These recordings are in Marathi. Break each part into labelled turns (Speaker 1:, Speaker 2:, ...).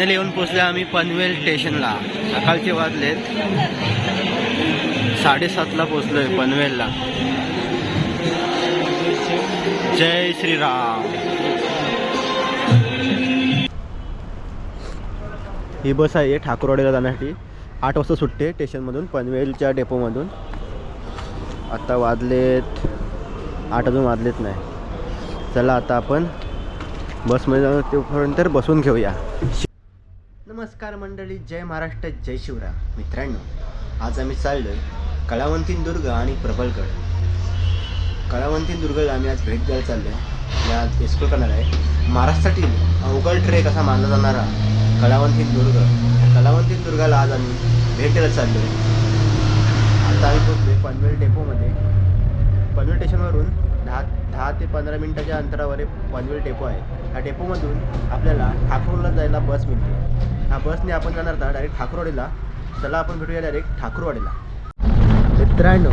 Speaker 1: फायनली येऊन पोचले आम्ही पनवेल स्टेशनला. सकाळचे वाजलेत. साडेसातला पोचलोय पनवेलला. जय श्रीराम. ही बस आहे ठाकूरवाडीला जाण्यासाठी. आठ वाजता सुटते स्टेशनमधून पनवेलच्या डेपोमधून. आता वाजलेत आठ अजून वाजलेत नाही. चला आता आपण बसमध्ये जाऊन तेपर्यंत बसून घेऊया. नमस्कार मंडळी जय महाराष्ट्र जय शिवराय. मित्रांनो आज आम्ही चाललोय कळावंतीन दुर्ग आणि प्रबलगड. कळावंतीन दुर्गला आम्ही आज भेट द्यायला चाललोय. या आज एक्सप्लोर करणार आहे महाराष्ट्रातील अवघड ट्रेक असा मानला जाणारा कळावंतीन दुर्ग. या कळावंतीन दुर्गाला आज आम्ही भेट द्यायला चाललोय. आता आम्ही पोचलोय पनवेल डेपोमध्ये. पनवेल स्टेशनवरून दहा दहा ते पंधरा मिनिटाच्या अंतरावर एक पनवेल डेपो आहे. ह्या डेपोमधून आपल्याला ठाकूरला जायला बस मिळते. ह्या बसने आपण जाणार आता डायरेक्ट ठाकूरवाडीला. चला आपण भेटूया डायरेक्ट ठाकूरवाडीला. मित्रांनो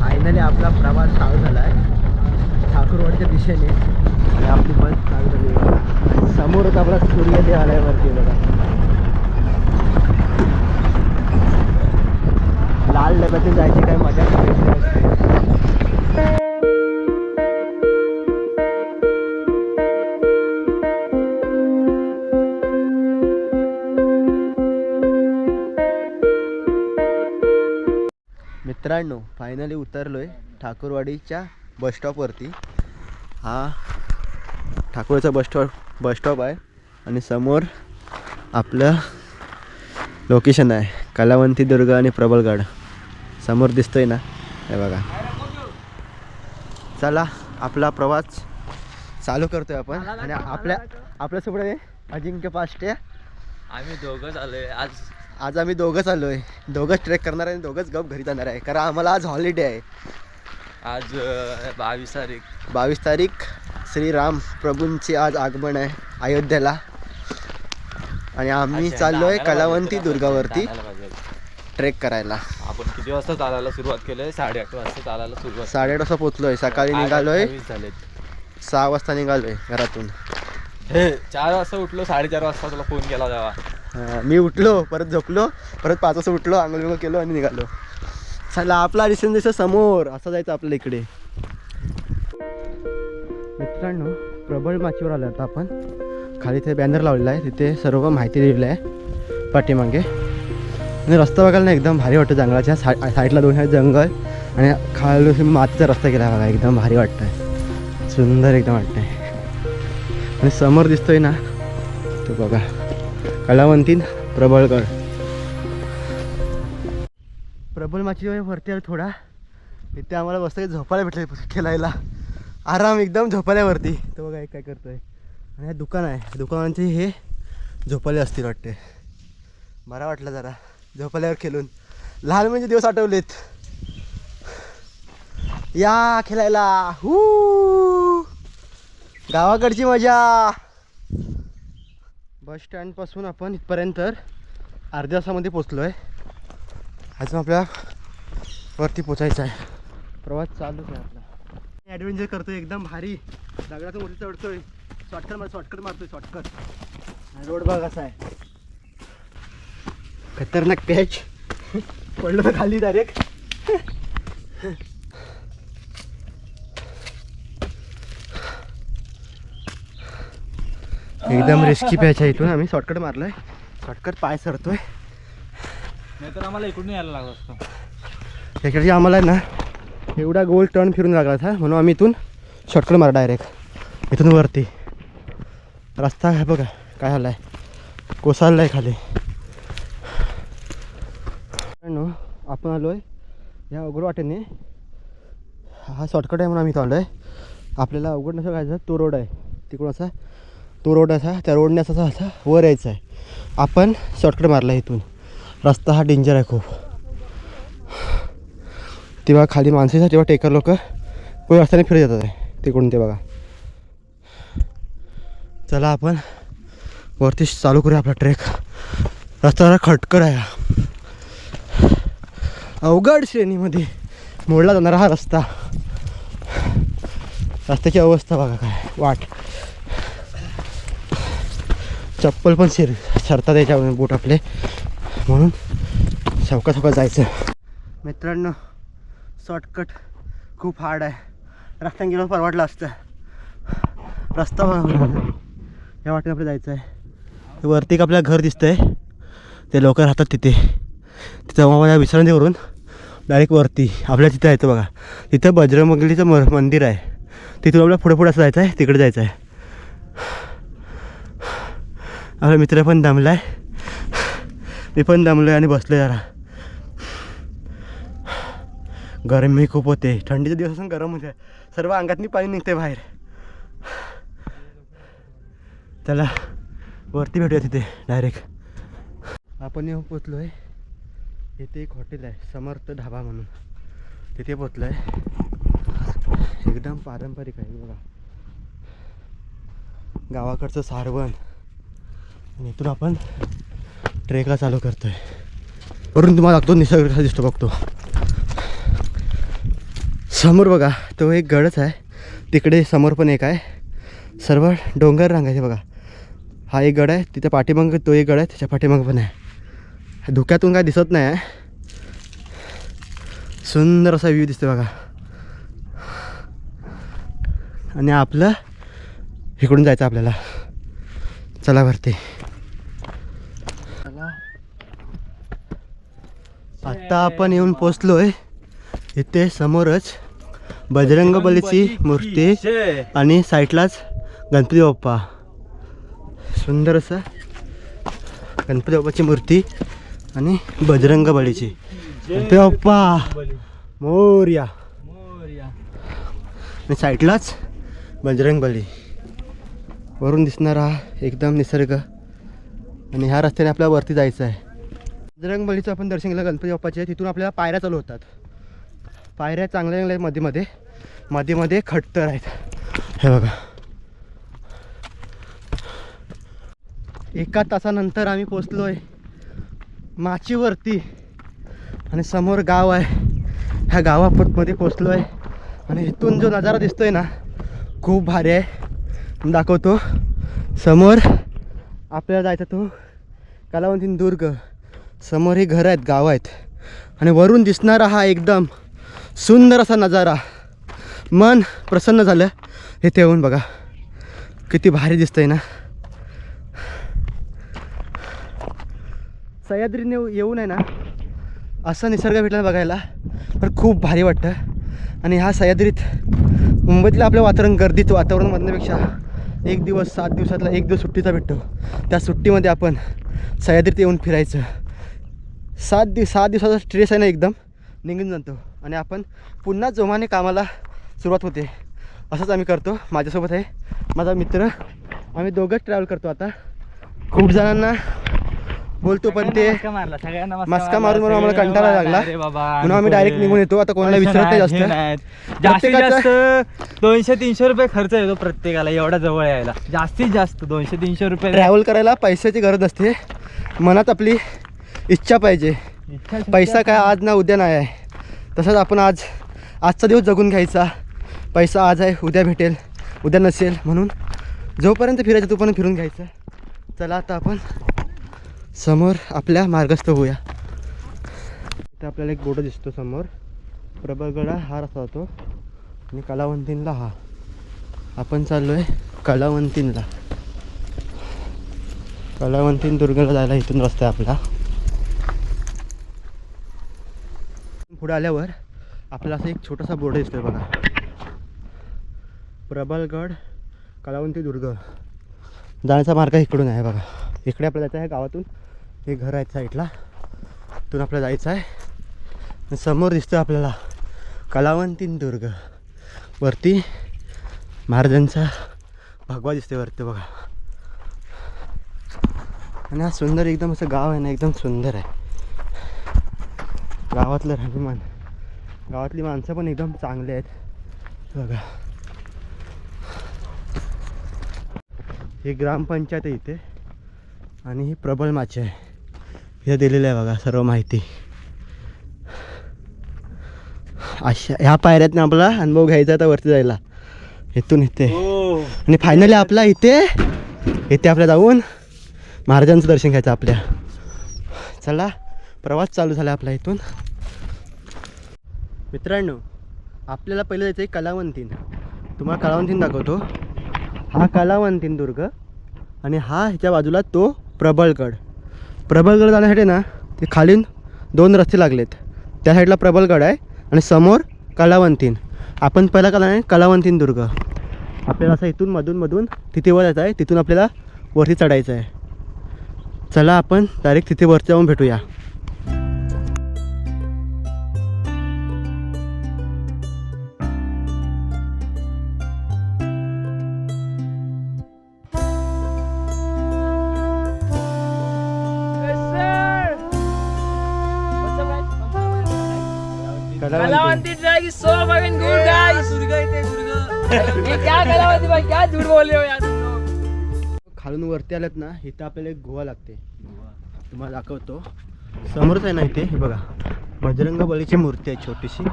Speaker 1: फायनली आपला प्रवास चालू झाला आहे ठाकूरवाडीच्या दिशेने. आणि आपली बस चालू झाली. आहे. समोरच आपला सूर्यदेवालयावरती आलाय बघा. लाल डब्यातून जायची काय मजा मित्रांनो फायनली उतरलोय ठाकूरवाडीच्या बसस्टॉपवरती हा ठाकूरचा बसस्टॉप बसस्टॉप आहे आणि समोर आपलं लोकेशन आहे कलावंती दुर्ग आणि प्रबलगड समोर दिसतोय ना? हे बघा. चला आपला प्रवास चालू करतोय आपण. आणि आपल्या आपल्यासोबत अजिंक्य पाष्टे
Speaker 2: आम्ही दोघं आलोय आज
Speaker 1: आज आम्ही दोघंच आलोय. दोघंच ट्रेक करणार आहे आणि दोघंच गप घरी जाणार आहे. कारण आम्हाला आज हॉलिडे आहे.
Speaker 2: आज बावीस तारीख.
Speaker 1: बावीस तारीख श्रीराम प्रभूंचे आज आगमन आहे अयोध्येला. आणि आम्ही चाललोय
Speaker 2: दहाला
Speaker 1: कलावंती दुर्गावरती. ट्रेक करायला.
Speaker 2: आपण किती वाजता चालायला सुरुवात केलंय? साडेआठ वाजता चालायला सुरुवात
Speaker 1: साडेआठ वाजता पोचलोय सकाळी
Speaker 2: आठ
Speaker 1: निघालोय.
Speaker 2: अठ्ठावीस झालेत.
Speaker 1: सहा वाजता निघालोय घरातून.
Speaker 2: चार वाजता उठलो साडेचार वाजता तुला फोन केला
Speaker 1: अं, मी उठलो परत झोपलो परत पाच वाजता उठलो आंघोळ बिंघोळ केलो आणि निघालो. चला आपला दिसेल दिसं समोर असं जायचं आपल्या इकडे. मित्रांनो प्रबळ माचीवर आलो आता आपण. खाली ते बॅनर लावलेला आहे तिथे सर्व माहिती दिलेली आहे पाठीमागे. आणि रस्ता बघायला ना एकदम भारी वाटतं जंगलाच्या सा साईडला दोन आहे जंगल आणि खाली मातीचा रस्ता केला बघा एकदम भारी वाटतं आहे सुंदर एकदम वाटतं आहे आणि समोर दिसतोय ना तो बघा. कलावंतीन प्रबळकर. प्रबळ माची वरती आलो थोडा. इथे आम्हाला मस्त झोपायला भेटले खेळायला. आराम एकदम झोपाल्यावरती तो बघा एक काय करतोय. आणि हे दुकान आहे. दुकानांचे हे झोपाले असतील वाटते बरा वाटलं जरा. झोपाल्यावर खेळून. लहान म्हणजे दिवस आठवलेत. या खेळायला. हू! गावाकडची मजा. बस स्टँडपासून आपण इथपर्यंत अर्ध्या तासामध्ये पोचलो आहे अजून आपल्या वरती पोचायचं आहे. प्रवास चालूच आहे आपला. ॲडव्हेंचर करतोय एकदम भारी. दगडातून वरती चढतोय. शॉर्टकट मार शॉर्टकट मारतोय शॉर्टकट रोड बघ असा आहे. खतरनाक पॅच पडलो तर खाली डायरेक्ट एकदम रिस्की पॅच आहे इथून. आम्ही शॉर्टकट मारलोय. शॉर्टकट पाय सरतोय.
Speaker 2: नाही तर आम्हाला इकडून यायला लागलं असतं.
Speaker 1: त्याच्यासाठी आम्हाला आहे ना एवढा गोल टर्न फिरून लागला था म्हणून आम्ही इथून शॉर्टकट मारा डायरेक्ट इथून वरती. रस्ता आहे बघा काय झाला आहे कोसळला आहे खाली. नो आपण आलो आहे ह्या अवघड वाटेने. हा शॉर्टकट आहे म्हणून आम्ही इथं आलो आहे आपल्याला अवघड नसं काय तो रोड आहे. तिकडून असा तो रोड असा त्या रोडने असा असा वर यायचा आहे. आपण शॉर्टकट मारला आहे इथून. रस्ता हा डेंजर आहे खूप. तेव्हा खाली माणसेचा तेव्हा टेकर लोक कोणी रस्त्याने फिरत येतात आहे. तिकडून ते बघा. चला आपण वरती चालू करूया आपला ट्रेक रस्ता जरा खटकर आहे हा. अवघड श्रेणीमध्ये मोडला जाणारा हा रस्ता. रस्त्याची अवस्था बघा काय. वाट. चप्पल पण शिर सरतात याच्यावर बोट आपले. म्हणून सवका सवका जायचं. मित्रांनो शॉर्टकट खूप हार्ड आहे. रस्त्याने गेलो परवडलं असतं. रस्ता या वाटेने आपलं जायचं आहे. वरती एक आपल्याला घर दिसतंय. ते लोक राहतात तिथे. तिथं मला विश्रांतीवरून डायरेक्ट वरती आपल्या तिथं यायचं बघा. तिथं बजरंगबलीचं म मंदिर आहे. तिथून आपल्याला पुढे पुढे असं जायचं आहे तिकडे जायचं आहे. आपला मित्र पण दमला आहे मी पण दमलो आहे आणि बसलो जरा. गरमी खूप होते. थंडीच्या दिवसातून गरम होते. सर्व अंगातनी पाणी निघते बाहेर. त्याला वरती भेटूया तिथे डायरेक्ट आपण येऊन पोचलो आहे इथे एक हॉटेल आहे समर्थ ढाबा म्हणून. तिथे पोचलो आहे एकदम पारंपरिक आहे बघा. गावाकडचं सारवण. आणि इथून आपण ट्रेकला चालू करतोय. वरून तुम्हाला लागतो निसर्ग कसा दिसतो बघतो. समोर बघा तो एक गडच आहे. तिकडे समोर पण एक आहे. सर्व डोंगर रांगायचे बघा. हा एक गड आहे तिथे पाठीमाग तो एक गड आहे त्याच्या पाठीमाग पण आहे. धुक्यातून काय दिसत नाही आहे. सुंदर असा व्ह्यू दिसतो बघा. आणि आपलं इकडून जायचं आपल्याला. चला वरती. आत्ता आपण येऊन पोचलोय. इथे समोरच बजरंग बलीची मूर्ती आणि साईडलाच गणपती बाप्पा. सुंदर असं गणपती बाप्पाची मूर्ती आणि बजरंग बलीची. गणपती बाप्पा मोर्या. आणि साईडलाच बजरंग बली. वरून दिसणारा एकदम निसर्ग. आणि ह्या रस्त्याने आपल्याला वरती जायचं आहे बजरंगबलीचं आपण दर्शन गणपती बाप्पाचे तिथून आपल्याला पायऱ्या चालू होतात. पायऱ्या चांगल्या चांगल्या आहेत मध्ये मध्ये मध्ये मध्ये खट्टर आहेत. हे बघा. एका तासानंतर आम्ही पोचलो आहे माचीवरती. आणि समोर गाव आहे. ह्या गावामध्ये पोचलो आहे आणि इथून जो नजारा दिसतोय ना खूप भारी आहे. दाखवतो. समोर आपल्याला जायचा तो कलावंतीन दुर्ग. समोर हे घर आहेत गाव आहेत. आणि वरून दिसणारा हा एकदम सुंदर असा नजारा. मन प्रसन्न झालं. इथे येऊन बघा. किती भारी दिसतंय ना. सह्याद्रीने येऊन आहे ना. असा निसर्ग भेटला बघायला. पण खूप भारी वाटतं. आणि ह्या सह्याद्रीत मुंबईतलं आपलं वातावरण गर्दीत वातावरण म्हणण्यापेक्षा एक दिवस सात दिवसातला एक दिवस सुट्टीचा भेटतो. त्या सुट्टीमध्ये आपण सह्याद्रीत येऊन फिरायचं. सात दिवस सहा दिवसाचा स्ट्रेस आहे ना एकदम. निघून जातो. आणि आपण पुन्हा जोमाने कामाला सुरुवात होते. असंच आम्ही करतो. माझ्यासोबत आहे माझा मित्र. आम्ही दोघंच ट्रॅव्हल करतो आता. खूप जणांना बोलतो पण ते मस्का मारून मारून आम्हाला कंटाळा लागला. म्हणून आम्ही direct निघून येतो. आता कोणाला विचारत नाही जास्त.
Speaker 2: जास्तीत जास्त दोनशे तीनशे रुपये खर्च येतो प्रत्येकाला. एवढा जवळ यायला. जास्तीत जास्त दोनशे तीनशे रुपये
Speaker 1: ट्रॅव्हल करायला पैशाची गरज नसते. मनात आपली इच्छा पाहिजे. पैसा काय आज ना उद्या नाही आहे. तसंच आपण आज आजचा दिवस जगून घ्यायचा. पैसा आज आहे उद्या भेटेल उद्या नसेल म्हणून. जोपर्यंत फिरायचं तोपर्यंत फिरून घ्यायचं. चला आता आपण समोर आपल्या मार्गस्थ होऊया. इथे आपल्याला एक बोर्ड दिसतो समोर. प्रबळगडा हा रस्ता होतो. आणि कलावंतींला हा. आपण चाललो आहे कलावंतींला. कलावंतीन दुर्गला जायला इथून रस्ता आहे आपला. पुढे आल्यावर आपल्याला असं एक छोटासा बोर्ड दिसतोय बघा. प्रबलगड कलावंती दुर्ग. जाण्याचा मार्ग इकडून आहे बघा. इकडे आपल्याला जायचं आहे गावातून. हे घर आहे साईडला. इथून आपल्याला जायचं आहे. समोर दिसतं आपल्याला कलावंतीन दुर्ग. वरती महाराजांचा भगवा दिसते वरती बघा. आणि हा सुंदर एकदम असं गाव आहे ना एकदम सुंदर आहे. गावातलं राहणीमान. गावातली माणसं पण एकदम चांगली आहेत. बघा. ही ग्रामपंचायत आहे इथे. आणि ही प्रबळ माची आहे. इथे दिलेलं आहे बघा सर्व माहिती. अशा ह्या पायऱ्यातनं आपला अनुभव घ्यायचा आता वरती जायला. इथून इथे.
Speaker 2: हो.
Speaker 1: आणि फायनली आपला इथे इथे आपल्या जाऊन महाराजांचं दर्शन घ्यायचं आपल्या. चला. प्रवास चालू झाला आपला इथून. मित्रांनो आपल्याला पहिलं जायचं आहे कलावंतीन. तुम्हाला कलावंतीन दाखवतो. हा कलावंतीन दुर्ग आणि हा ह्याच्या बाजूला तो प्रबळगड प्रबळगड जाण्यासाठी ना ते खालीन दोन रस्ते लागलेत. त्या साईडला प्रबळगड आहे आणि समोर कलावंतीन. आपण पहिला कला आहे कलावंतीन दुर्ग. आपल्याला असं इथून मधून मधून तिथे वर जायचं आहे तिथून आपल्याला वरती चढायचं आहे चला आपण डायरेक्ट तिथे वरती जाऊन भेटूया.
Speaker 3: ये क्या भाई? क्या झूठ हो यार?
Speaker 1: खालून वरती आल्यात ना इथं आपल्याला एक गोवा लागते. तुम्हाला दाखवतो. समोरच आहे ना इथे हे बघा. बजरंग बलीची मूर्ती आहे छोटीशी.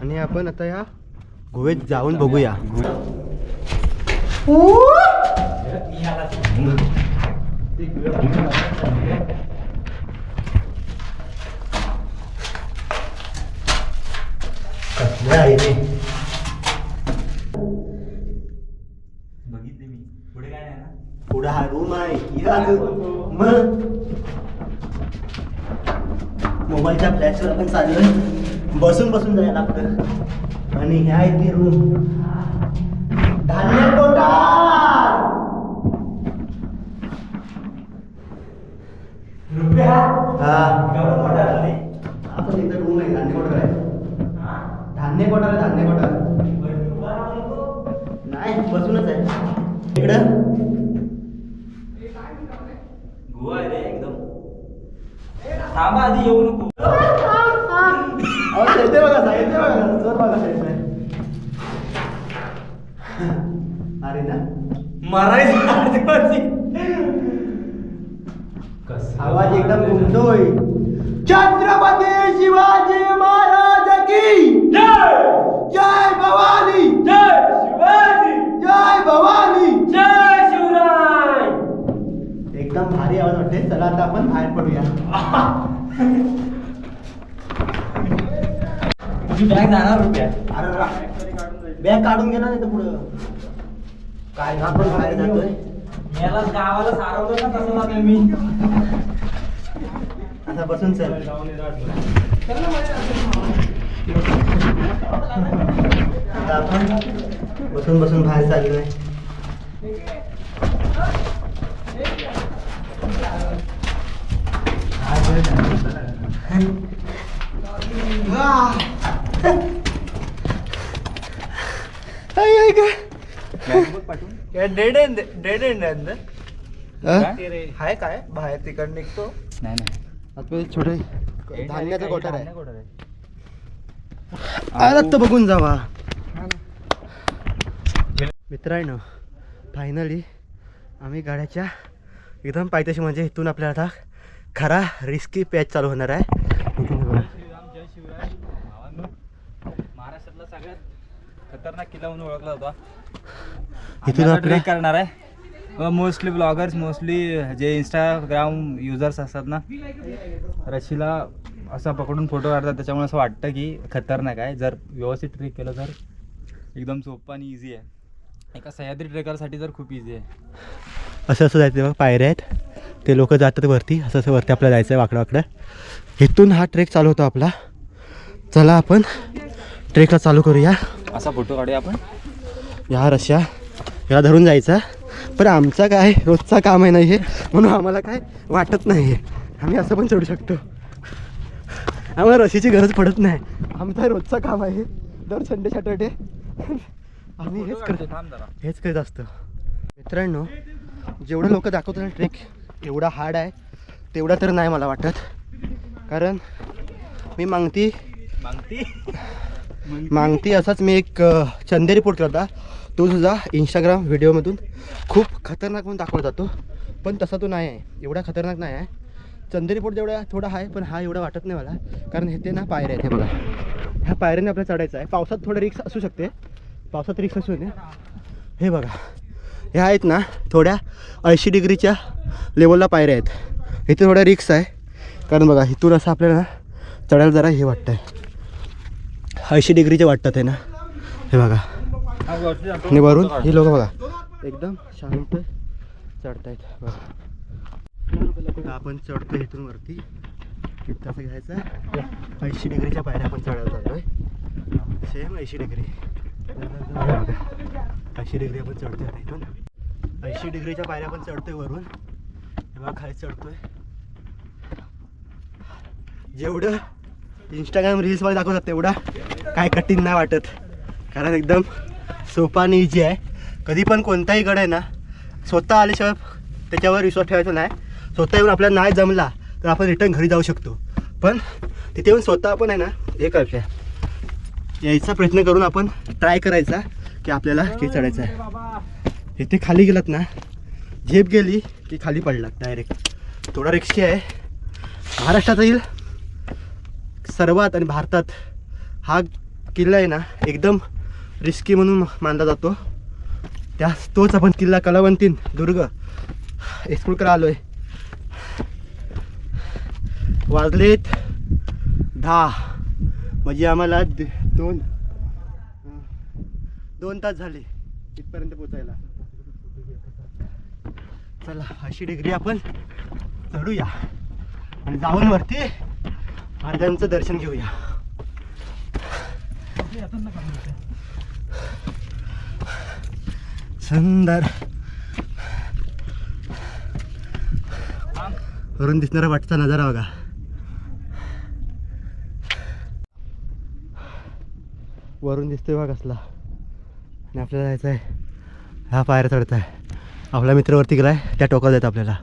Speaker 1: आणि आपण आता या गोव्यात जाऊन बघूया. कसल्या आहे
Speaker 2: पुढं
Speaker 1: हा रूम आहे. मग मोबाईलच्या फ्लॅशवर आपण चाललोय. बसून बसून जायला लागतं. आणि ह्या आहे ती रूम धान्य कोटा हा. आपण इथं रूम आहे धान्य कोटार आहे. धान्य कोटार आहे धान्य कोटार नाही बसूनच आहे. इकडं.
Speaker 2: तुझी बॅग जाणार रुपया?
Speaker 1: अरे बॅग काढून घे ना नाही तर पुढं. काय आपण बाहेर जातोय.
Speaker 2: याला गावाला सारवलं ना तसं जातोय मी
Speaker 1: आता बसून चल. आता आपण बसून बसून बाहेर चाललोय. गं.
Speaker 4: डेड एंड डेड एंड अंदर
Speaker 1: अं?
Speaker 4: हाय काय? बाहेर तिकड निघतो.
Speaker 2: नाही नाही.
Speaker 1: आतमध्ये छोटे. धान्याचा कोठार आहे? आलात तर बघून जावा. मित्रांनो फायनली आम्ही गाड्याच्या एकदम पायथ्याशी म्हणजे इथून आपल्याला आता खरा रिस्की पॅच चालू होणार आहे इथून बघा.
Speaker 2: जय शिवराय भावांनो, महाराष्ट्रातला सगळ्यात खतरनाक किल्ला म्हणून ओळखला होता.
Speaker 1: इथून
Speaker 2: ट्रेक करणार आहे. मोस्टली ब्लॉगर्स मोस्टली जे इंस्टाग्राम युजर्स असतात ना रशीला असा पकडून फोटो काढतात. त्याच्यामुळे असं वाटतं की खतरनाक आहे. जर व्यवस्थित ट्रेक केलं तर एकदम सोपं आणि इझी आहे. एका सह्याद्री ट्रेकरसाठी तर खूप इझी आहे.
Speaker 1: असं असं जायचं बघा पायऱ्या आहेत. ते लोक जातात वरती. असं असं वरती आपल्याला जायचं आहे वाकडं वाकडं. इथून हा ट्रेक चालू होतो आपला. चला आपण. ट्रेकला चालू करूया.
Speaker 2: असा फोटो काढूया आपण.
Speaker 1: या रश्या याला धरून जायचा. पण आमचा काय रोजचा काम आहे नाही हे म्हणून आम्हाला काय वाटत नाही आहे आम्ही असं पण चढू शकतो. आम्हाला रशीची गरज पडत नाही. आमचा रोजचा काम आहे दर संडे सॅटर्डे. आम्ही हेच करतो हेच करीत असतं. मित्रांनो जेवढं लोक दाखवतात ना ट्रेक एवढा हार्ड आहे. तेवढा तर नाही मला वाटत. कारण मी मागती
Speaker 2: मागती?
Speaker 1: मागती असाच मी एक चंदेरी पोट करता तो सुद्धा इंस्टाग्राम व्हिडिओमधून खूप खतरनाक म्हणून दाखवला जातो. पण तसा तो नाही आहे. एवढा खतरनाक नाही आहे. चंदेरी पोट जेवढा थोडा आहे पण हा एवढा वाटत नाही मला. कारण हे ते ना पायऱ्या आहेत हे बघा. ह्या पायऱ्याने आपल्याला चढायचं आहे. पावसात थोडं रिक्स असू शकते. पावसात रिक्स असू नये. हे बघा. ह्या आहेत ना थोड्या ऐंशी डिग्रीच्या लेवलला पायऱ्या आहेत. इथे थोड्या रिक्स आहे. कारण बघा इथून असं आपल्याला चढायला जरा हे वाटतं आहे ऐंशी डिग्रीचे वाटतात आहे ना. हे बघा. आणि वरून ही लोक बघा. एकदम शांत चढतायत. बघा. आपण चढतो इथून वरती. इथं घ्यायचं? ऐंशी डिग्रीच्या पायऱ्या आपण चढायला आहे सेम ऐंशी डिग्री. ऐंशी डिग्री आपण चढतोय आता इथून. ऐंशी डिग्रीच्या पायऱ्या आपण चढतोय वरून. हे बघा खाली चढतोय. जेवढं इंस्टाग्राम रील्समध्ये दाखवतात तेवढा. काय कठीण नाही वाटत. कारण एकदम सोपा आणि इझी आहे. कधी पण कोणताही गड आहे ना स्वतः आल्याशिवाय त्याच्यावर विश्वास ठेवायचा नाही. स्वतः येऊन आपल्याला नाही जमला तर आपण रिटर्न घरी जाऊ शकतो. पण तिथे येऊन स्वतः आपण आहे ना हे करते यायचा प्रयत्न करून आपण ट्राय करायचा की आपल्याला की चढायचं आहे. इथे खाली गेलात ना झेप गेली की खाली पडलात डायरेक्ट थोडा रिक्षी आहे. महाराष्ट्रात येईल सर्वात आणि भारतात हा किल्ला आहे ना एकदम रिस्की म्हणून मानला जातो. त्या तोच आपण किल्ला कलावंतीन दुर्ग एक्सप्लोर आलो आहे वाजलेत दहा. म्हणजे आम्हाला दोन दोन तास झाले इथपर्यंत पोचायला चला अशी डिग्री आपण चढूया. आणि जाऊन वरती महाराजांचं दर्शन घेऊया. सुंदर. वरून दिसणारा वाटचा नजारा बघा. वरून दिसतोय बघा कसला. आणि आपल्याला जायचं आहे हा पायऱ्या चढत आहे आपला मित्र वरती गेलाय. त्या टोकाला जायचं आपल्याला.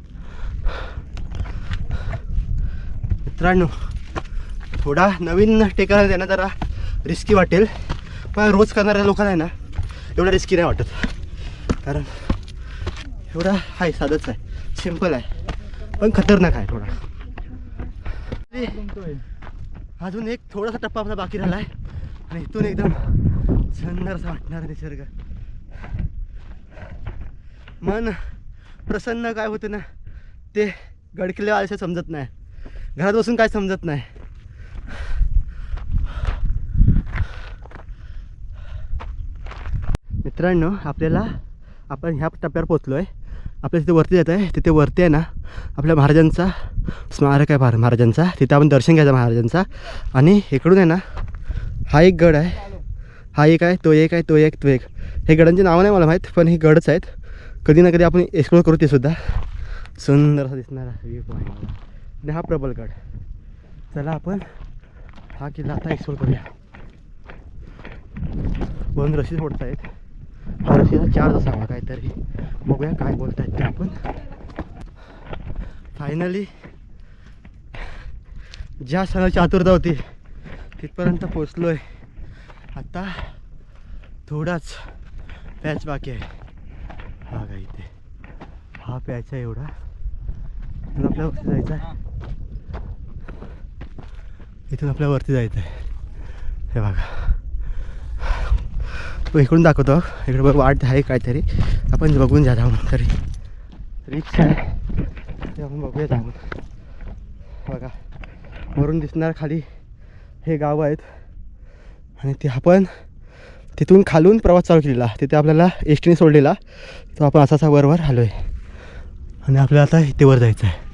Speaker 1: मित्रांनो थोडा नवीन टेकायला त्यांना जरा रिस्की वाटेल. पण रोज करणाऱ्या लोकांना आहे ना एवढा रिस्की नाही वाटत. कारण एवढा आहे साधंच आहे. सिंपल आहे. पण खतरनाक आहे थोडा. अजून एक थोडासा टप्पा आपला बाकी राहिला आहे. आणि इथून एकदम सुंदर असा वाटणार निसर्ग. मन प्रसन्न काय होतं ना ते गडकिल्ले आल्याशिवाय समजत नाही. घरात बसून काय समजत नाही. मित्रांनो आपल्याला आपण ह्या टप्प्यावर पोचलो आहे आपल्या तिथे वरती जात आहे तिथे वरती आहे ना आपल्या महाराजांचा स्मारक आहे भार महाराजांचा. तिथे आपण दर्शन घ्यायचं महाराजांचा. आणि इकडून आहे ना हा एक गड आहे. हा एक आहे तो एक आहे तो एक तो एक. हे गडांची नावं नाही मला माहीत पण हे गडच आहेत. कधी ना कधी आपण एक्सप्लोर करू ते सुद्धा. सुंदर असा दिसणारा व्ह्यू पॉईंट आणि हा प्रबल गड. चला आपण हा किल्ला आता एक्सप्लोर करूया. दोन रशी सोडत आहेत चार्ज असावा काहीतरी बघूया काय बोलतायत ते आपण. फायनली ज्या सणाची आतुरता होती तिथपर्यंत पोचलो आहे आत्ता थोडाच पॅच बाकी आहे. हा का इथे? हा पॅच आहे एवढा. इथून आपल्या वरती जायचं आहे इथून आपल्या वरती जायचं आहे हे बघा. इकडून दाखवतो. इकडे बघ वाट आहे काहीतरी. आपण बघून जा जाऊन तरी. रिक्स आहे ते आपण बघूया जाऊन बघा. वरून दिसणार खाली हे गाव आहेत. आणि ते आपण तिथून खालून प्रवास चालू केलेला. तिथे आपल्याला एस टीने सोडलेला. तो आपण असा असा वरवर आलो आहे आणि आपल्याला आता इथे वर जायचं आहे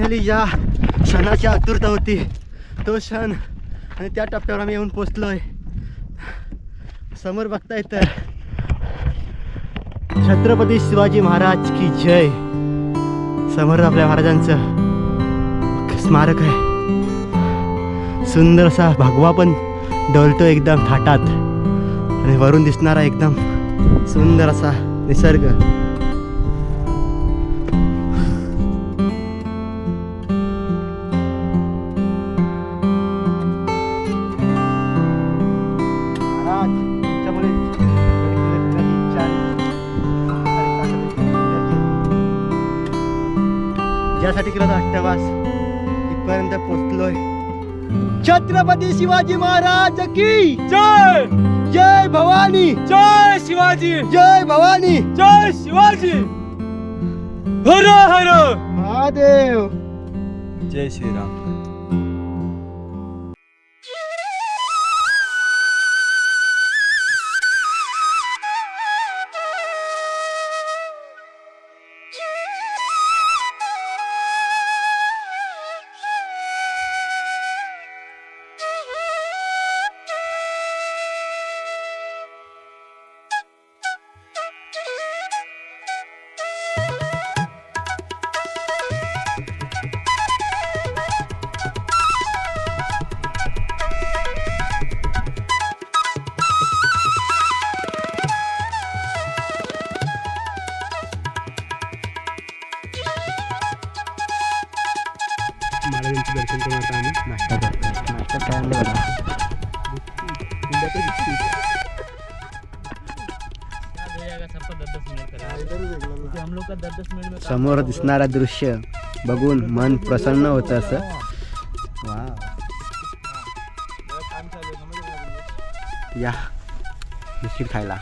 Speaker 1: फायनली ज्या क्षणाची आतुरता होती तो क्षण आणि त्या टप्प्यावर आम्ही येऊन पोचलोय समोर बघता येतं छत्रपती शिवाजी महाराज की जय. समोर आपल्या महाराजांचं स्मारक आहे. सुंदर असा भगवा पण डोलतो एकदम थाटात. आणि वरून दिसणारा एकदम सुंदर असा निसर्ग. ज्यासाठी केला होता अट्टवास इथपर्यंत पोचलोय छत्रपती शिवाजी महाराज की
Speaker 2: जय!
Speaker 1: जय भवानी.
Speaker 2: जय शिवाजी!
Speaker 1: जय भवानी.
Speaker 2: जय शिवाजी! हर हर!
Speaker 1: महादेव.
Speaker 2: जय श्रीराम.
Speaker 1: समोर दिसणारा दृश्य बघून मन प्रसन्न होतं असं. वा या बिस्किट खायला.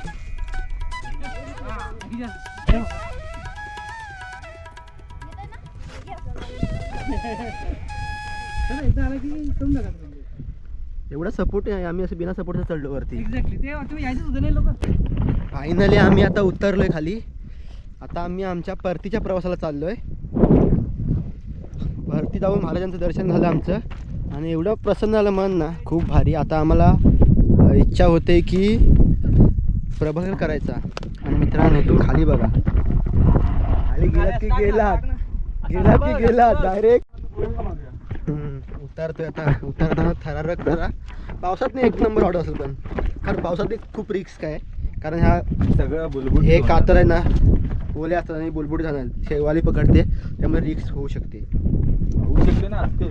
Speaker 1: एवढा सपोर्ट आहे आम्ही असं बिना सपोर्टचं चढलो वरती. फायनली आम्ही आता उतरलोय खाली. आता आम्ही आमच्या परतीच्या प्रवासाला चाललोय. परती जाऊन महाराजांचं दर्शन झालं आमचं. आणि एवढं प्रसन्न झालं मन ना खूप भारी. आता आम्हाला इच्छा होते की प्रभाकर करायचा. आणि मित्रांनो तू खाली बघा. खाली गेलात की गेलात? गेलात की गेलात? डायरेक्ट उतरतोय आता. उतरताना थरारक जरा पावसात नाही एक नंबर ऑर्डर असेल पण. कारण पावसात एक खूप रिस्क आहे. कारण ह्या
Speaker 2: सगळं बुलबुल
Speaker 1: हे कातर आहे ना ओले असतात आणि बुलबुल जाणार शेवाली पकडते त्यामुळे रिक्स होऊ शकते.
Speaker 2: होऊ शकते ना असते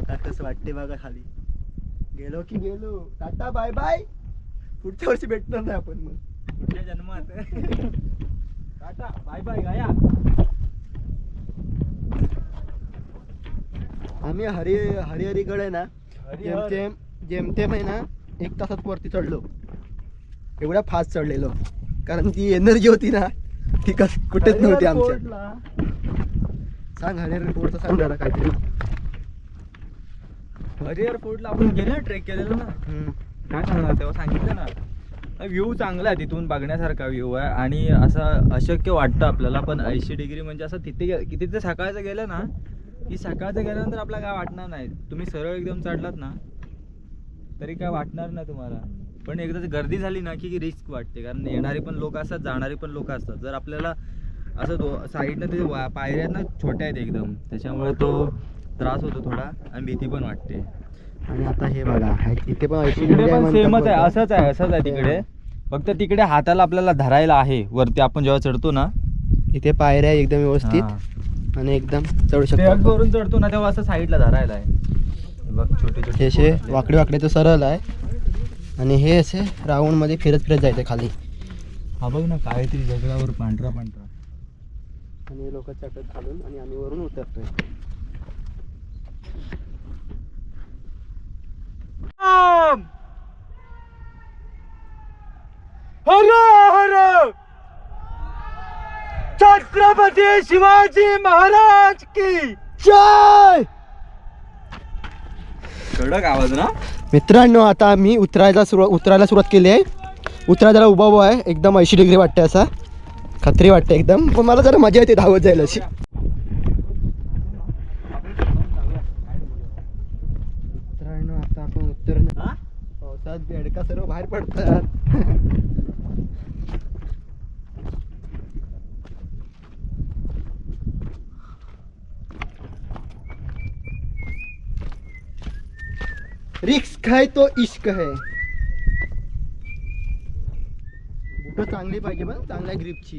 Speaker 1: आता कसं वाटते बघा खाली. गेलो की गेलो. टाटा बाय बाय पुढच्या वर्षी भेटणार नाही आपण मग.
Speaker 2: पुढच्या जन्मात? टाटा बाय बाय गाया.
Speaker 1: आम्ही हरि हरिहरीगड आहे ना. जेमतेम जेमतेम आहे ना एक तासात वरती चढलो. एवढ्या फास्ट चढलेलो. कारण ती एनर्जी होती ना ती कस कुठेच नव्हती आमच्या. सांग हरिहर फोर्टचं सांग जरा काहीतरी.
Speaker 2: हरिहर फोर्टला आपण गेलो ट्रेक केलेलं ना. काय सांगणार तेव्हा? सांगितलं ना. व्ह्यू चांगला आहे तिथून बघण्यासारखा व्ह्यू आहे आणि असं अशक्य वाटतं आपल्याला. पण ऐंशी डिग्री म्हणजे असं तिथे तिथे सकाळचं गेलं ना की सकाळचं गेल्यानंतर आपल्याला काय वाटणार नाही? तुम्ही सरळ एकदम चढलात ना तरी काय वाटणार नाही तुम्हाला. पण एकदा ती गर्दी झाली ना की रिस्क वाटते कारण येणारे पण लोक असतात जाणारे पण लोक असतात. जर आपल्याला असं दो साईडनं ते वा- पायऱ्या आहेत ना छोट्या आहेत एकदम. त्याच्यामुळे तो त्रास होतो थोडा आणि भीती पण वाटते.
Speaker 1: आणि आता हे बघा इथे पण
Speaker 2: तिकडे
Speaker 1: आहे
Speaker 2: पण सेमच आहे. असंच आहे असंच आहे तिकडे. फक्त तिकडे हाताला आपल्याला धरायला आहे वरती आपण जेव्हा चढतो ना.
Speaker 1: इथे पायऱ्या एकदम व्यवस्थित
Speaker 2: हा.
Speaker 1: आणि एकदम चढू शकतो
Speaker 2: वरून चढतो ना तेव्हा असं साईडला धरायला आहे. हे बघ छोटे छोटे.
Speaker 1: वाकडे वाकडे तर सरळ आहे. आणि हे असे राऊंडमध्ये फिरत फिरत जायचं खाली.
Speaker 2: हा बघ ना काहीतरी दगडावर पांढरा पांढरा.
Speaker 1: आणि लोक चढत खालून आणि आम्ही वरून उतरतोय.
Speaker 2: हर हर! छत्रपती शिवाजी महाराज की
Speaker 1: जय!
Speaker 2: कडक आवाज ना?
Speaker 1: मित्रांनो आता आम्ही उतरायला सुरुवात उतरायला सुरुवात केली आहे. उतरा जरा उभा उभा आहे. एकदम ऐंशी डिग्री वाटते असा. खत्री वाटते एकदम. पण मला जरा मजा येते धावत जाईल अशी. मित्रांनो आता आपण उत्तर पावसात बेडका सर्व बाहेर पडतात. रिक्स है तो इश्क है। बुटं चांगली पाहिजे बघ चांगल्या ग्रीपची